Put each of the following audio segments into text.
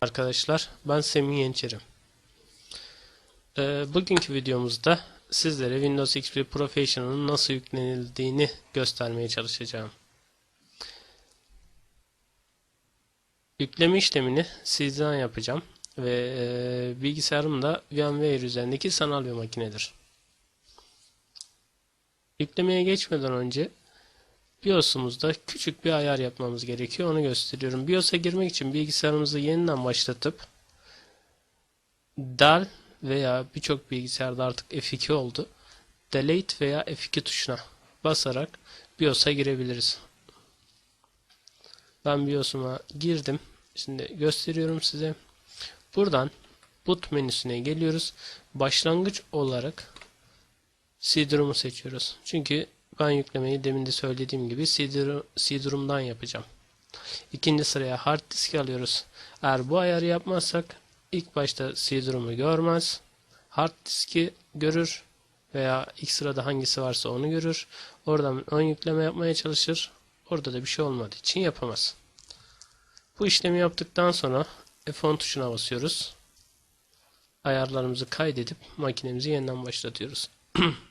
Arkadaşlar ben Semih Yeniçeri. Ee, bugünkü videomuzda sizlere Windows XP Professional'ın nasıl yüklenildiğini göstermeye çalışacağım. Yükleme işlemini sizden yapacağım ve e, bilgisayarım da VMware üzerindeki sanal bir makinedir. Yüklemeye geçmeden önce BIOS'umuzda küçük bir ayar yapmamız gerekiyor. Onu gösteriyorum. BIOS'a girmek için bilgisayarımızı yeniden başlatıp Del veya birçok bilgisayarda artık F2 oldu. Delete veya F2 tuşuna basarak BIOS'a girebiliriz. Ben BIOS'uma girdim. Şimdi gösteriyorum size. Buradan boot menüsüne geliyoruz. Başlangıç olarak CD-ROM'u seçiyoruz. Çünkü ben yüklemeyi demin de söylediğim gibi CD-ROM'dan yapacağım. İkinci sıraya hard disk alıyoruz. Eğer bu ayarı yapmazsak ilk başta CD-ROM'u görmez. Hard diski görür veya ilk sırada hangisi varsa onu görür. Oradan ön yükleme yapmaya çalışır. Orada da bir şey olmadığı için yapamaz. Bu işlemi yaptıktan sonra F10 tuşuna basıyoruz. Ayarlarımızı kaydedip makinemizi yeniden başlatıyoruz.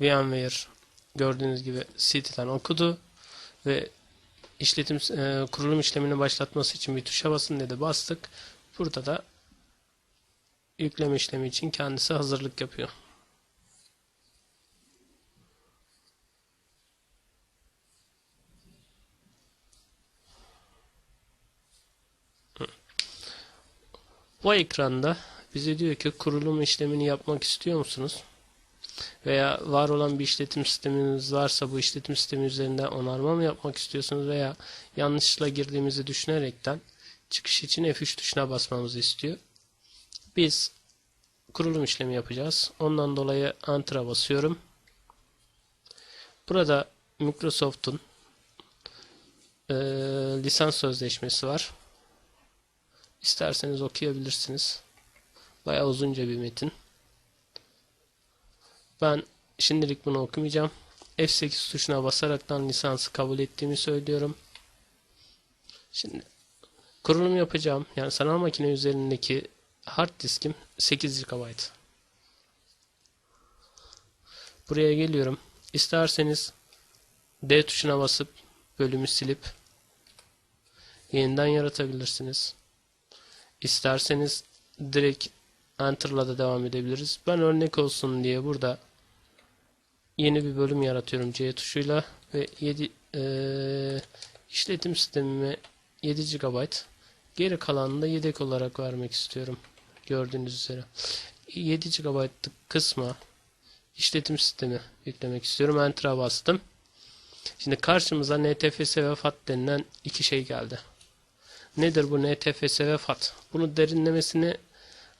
VMware gördüğünüz gibi CT'den okudu ve işletim e, kurulum işlemini başlatması için bir tuşa basın dedi bastık. Burada da yükleme işlemi için kendisi hazırlık yapıyor. Bu ekranda bize diyor ki kurulum işlemini yapmak istiyor musunuz? Veya var olan bir işletim sisteminiz varsa bu işletim sistemi üzerinden onarma mı yapmak istiyorsunuz veya yanlışlıkla girdiğimizi düşünerekten çıkış için F3 tuşuna basmamızı istiyor. Biz kurulum işlemi yapacağız. Ondan dolayı Enter'a basıyorum. Burada Microsoft'un e, lisans sözleşmesi var. İsterseniz okuyabilirsiniz. Bayağı uzunca bir metin. Ben şimdilik bunu okumayacağım. F8 tuşuna basaraktan lisansı kabul ettiğimi söylüyorum. Şimdi kurulum yapacağım. Yani sanal makine üzerindeki hard diskim 8 GB. Buraya geliyorum. İsterseniz D tuşuna basıp bölümü silip yeniden yaratabilirsiniz. İsterseniz direkt Enter'la da devam edebiliriz. Ben örnek olsun diye burada yeni bir bölüm yaratıyorum C tuşuyla ve 7 e, işletim sistemime 7 GB geri kalanını da yedek olarak vermek istiyorum. Gördüğünüz üzere. 7 GB'lık kısma işletim sistemi yüklemek istiyorum. Enter'a bastım. Şimdi karşımıza NTFS ve FAT denilen iki şey geldi. Nedir bu NTFS ve FAT? Bunu derinlemesini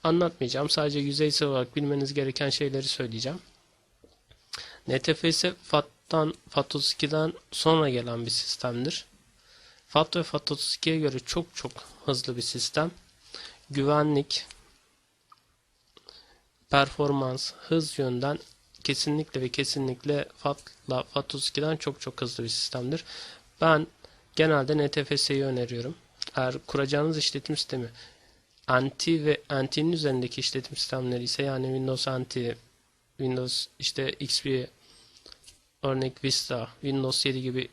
anlatmayacağım. Sadece yüzeysel olarak bilmeniz gereken şeyleri söyleyeceğim. NTFS FAT'tan FAT32'den sonra gelen bir sistemdir. FAT ve FAT32'ye göre çok çok hızlı bir sistem. Güvenlik, performans, hız yönden kesinlikle ve kesinlikle FAT'la FAT32'den çok çok hızlı bir sistemdir. Ben genelde NTFS'yi öneriyorum. Eğer kuracağınız işletim sistemi anti ve antinin üzerindeki işletim sistemleri ise yani Windows anti, Windows işte XP, örnek Vista, Windows 7 gibi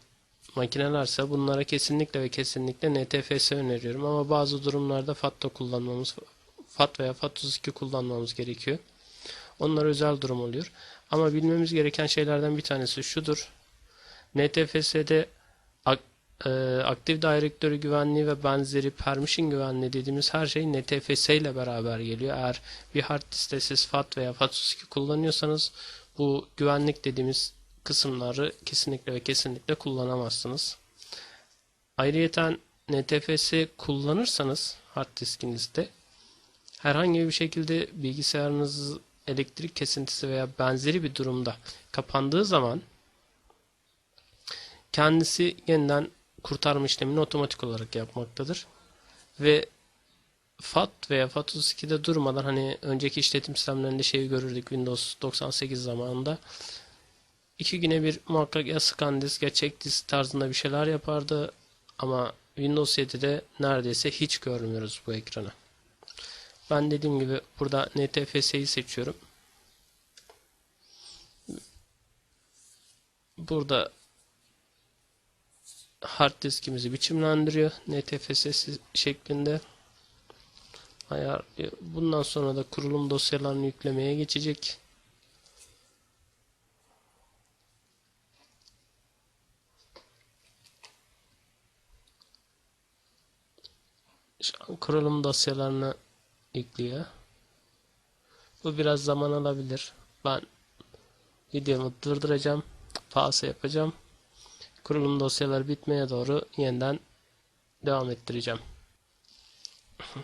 makinelerse bunlara kesinlikle ve kesinlikle NTFS öneriyorum ama bazı durumlarda FAT'ta kullanmamız FAT veya FAT32 kullanmamız gerekiyor. Onlar özel durum oluyor. Ama bilmemiz gereken şeylerden bir tanesi şudur. NTFS'de e, Active Directory güvenliği ve benzeri permission güvenliği dediğimiz her şey NTFS ile beraber geliyor. Eğer bir hard diskte siz FAT veya FAT32 kullanıyorsanız bu güvenlik dediğimiz kısımları kesinlikle ve kesinlikle kullanamazsınız. Ayrıyeten NTFS kullanırsanız hard diskinizde herhangi bir şekilde bilgisayarınız elektrik kesintisi veya benzeri bir durumda kapandığı zaman kendisi yeniden kurtarma işlemini otomatik olarak yapmaktadır. Ve FAT veya FAT32'de durmadan hani önceki işletim sistemlerinde şeyi görürdük Windows 98 zamanında. İki güne bir muhakkak ya scan disk ya check disk tarzında bir şeyler yapardı. Ama Windows 7'de neredeyse hiç görmüyoruz bu ekranı. Ben dediğim gibi burada NTFS'yi seçiyorum. Burada hard diskimizi biçimlendiriyor NTFS şeklinde. Ayar bundan sonra da kurulum dosyalarını yüklemeye geçecek. Kurulum dosyalarını yüklüyor. Bu biraz zaman alabilir. Ben videomu durduracağım. Pause yapacağım. Kurulum dosyaları bitmeye doğru yeniden devam ettireceğim.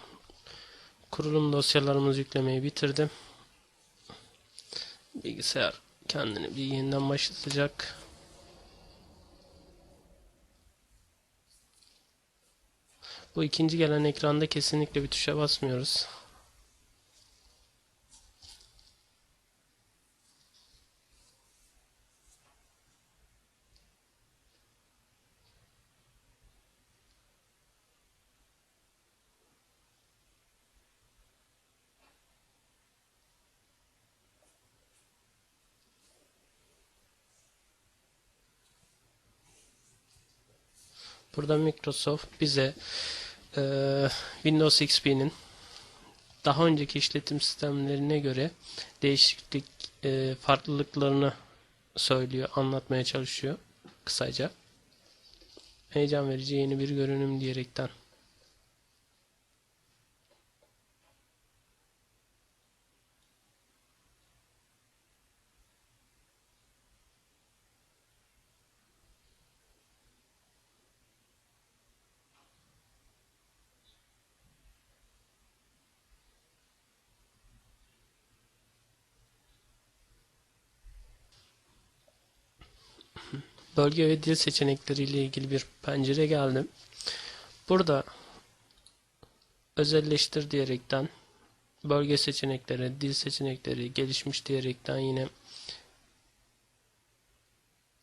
Kurulum dosyalarımızı yüklemeyi bitirdim. Bilgisayar kendini bir yeniden başlatacak. Bu ikinci gelen ekranda kesinlikle bir tuşa basmıyoruz. Burada Microsoft bize e, Windows XP'nin daha önceki işletim sistemlerine göre değişiklik e, farklılıklarını söylüyor, anlatmaya çalışıyor kısaca. Heyecan verici yeni bir görünüm diyerekten. Bölge ve dil seçenekleri ile ilgili bir pencere geldi. Burada özelleştir diyerekten bölge seçenekleri, dil seçenekleri gelişmiş diyerekten yine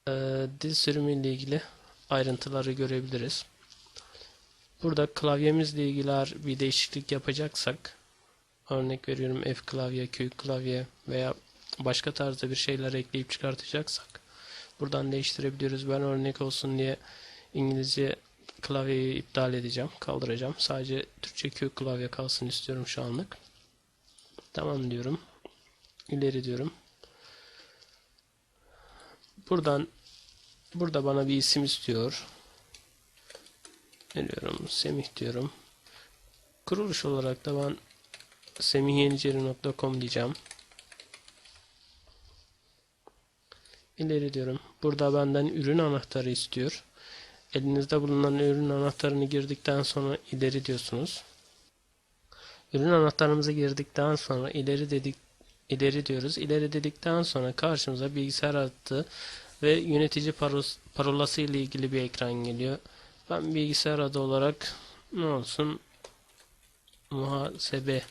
e, dil sürümü ile ilgili ayrıntıları görebiliriz. Burada klavyemizle ilgili bir değişiklik yapacaksak örnek veriyorum F klavye, Q klavye veya başka tarzda bir şeyler ekleyip çıkartacaksak Buradan değiştirebiliyoruz. Ben örnek olsun diye İngilizce klavyeyi iptal edeceğim. Kaldıracağım. Sadece Türkçe Q klavye kalsın istiyorum şu anlık. Tamam diyorum. İleri diyorum. Buradan burada bana bir isim istiyor. Veriyorum. Semih diyorum. Kuruluş olarak da ben semihyenicerim.com diyeceğim. İleri diyorum. Burada benden ürün anahtarı istiyor. Elinizde bulunan ürün anahtarını girdikten sonra ileri diyorsunuz. Ürün anahtarımızı girdikten sonra ileri dedik ileri diyoruz. İleri dedikten sonra karşımıza bilgisayar adı ve yönetici paros, parolası ile ilgili bir ekran geliyor. Ben bilgisayar adı olarak ne olsun muhasebe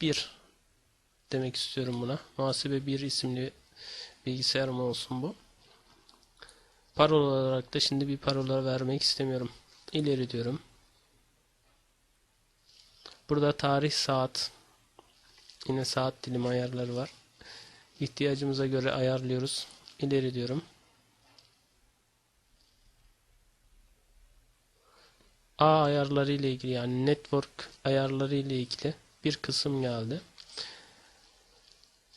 1 demek istiyorum buna. Muhasebe 1 isimli bilgisayarım olsun bu. Parola olarak da şimdi bir parola vermek istemiyorum. İleri diyorum. Burada tarih saat yine saat dilim ayarları var. İhtiyacımıza göre ayarlıyoruz. İleri diyorum. A ayarları ile ilgili yani network ayarları ile ilgili bir kısım geldi.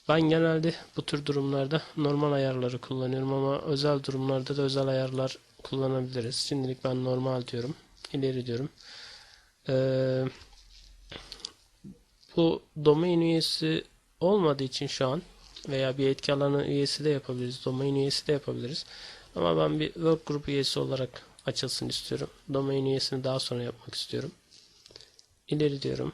Ben genelde bu tür durumlarda normal ayarları kullanıyorum ama özel durumlarda da özel ayarlar kullanabiliriz. Şimdilik ben normal diyorum. İleri diyorum. Ee, bu domain üyesi olmadığı için şu an veya bir etki alanı üyesi de yapabiliriz. Domain üyesi de yapabiliriz. Ama ben bir work group üyesi olarak açılsın istiyorum. Domain üyesini daha sonra yapmak istiyorum. İleri diyorum.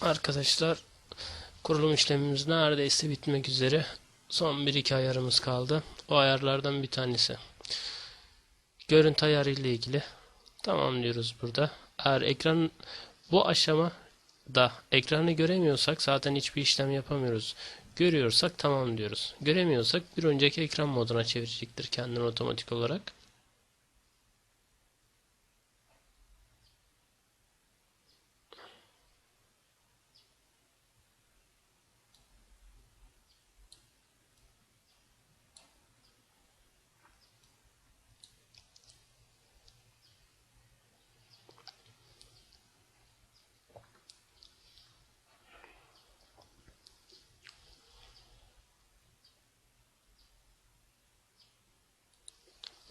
Arkadaşlar kurulum işlemimiz neredeyse bitmek üzere. Son 1-2 ayarımız kaldı. O ayarlardan bir tanesi. Görüntü ayarı ile ilgili. Tamam diyoruz burada. Eğer ekran bu aşama da ekranı göremiyorsak zaten hiçbir işlem yapamıyoruz. Görüyorsak tamam diyoruz. Göremiyorsak bir önceki ekran moduna çevirecektir kendini otomatik olarak.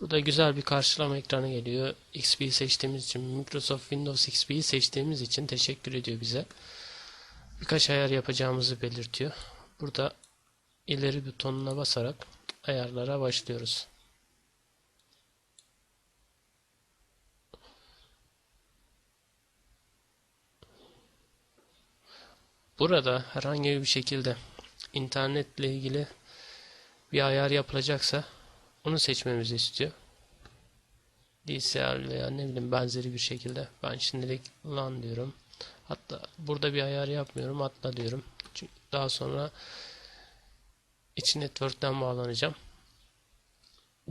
Burada güzel bir karşılama ekranı geliyor. XP'yi seçtiğimiz için, Microsoft Windows XP'yi seçtiğimiz için teşekkür ediyor bize. Birkaç ayar yapacağımızı belirtiyor. Burada ileri butonuna basarak ayarlara başlıyoruz. Burada herhangi bir şekilde internetle ilgili bir ayar yapılacaksa onu seçmemizi istiyor. DCL veya ne bileyim benzeri bir şekilde. Ben şimdilik LAN diyorum. Hatta burada bir ayar yapmıyorum. Atla diyorum. Çünkü daha sonra iç network'ten bağlanacağım.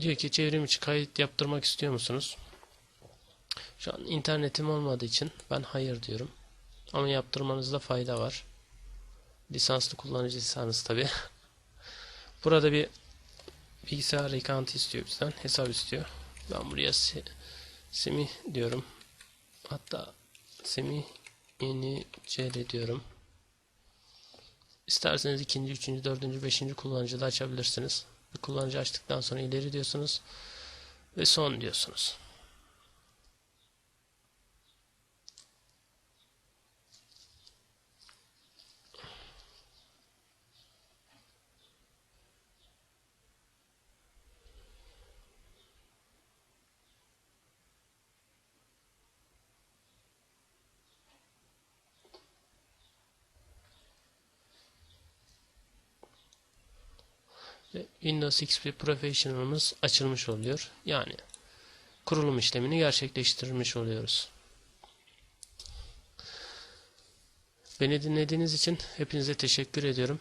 Diyor ki çevrim içi kayıt yaptırmak istiyor musunuz? Şu an internetim olmadığı için ben hayır diyorum. Ama yaptırmanızda fayda var. Lisanslı kullanıcıysanız tabi. Burada bir bilgisayar account istiyor bizden. Hesap istiyor. Ben buraya se Semih diyorum. Hatta Semih yeni CL diyorum. İsterseniz ikinci, üçüncü, dördüncü, beşinci kullanıcı da açabilirsiniz. Bir kullanıcı açtıktan sonra ileri diyorsunuz ve son diyorsunuz. Windows XP Professional'ımız açılmış oluyor. Yani kurulum işlemini gerçekleştirmiş oluyoruz. Beni dinlediğiniz için hepinize teşekkür ediyorum.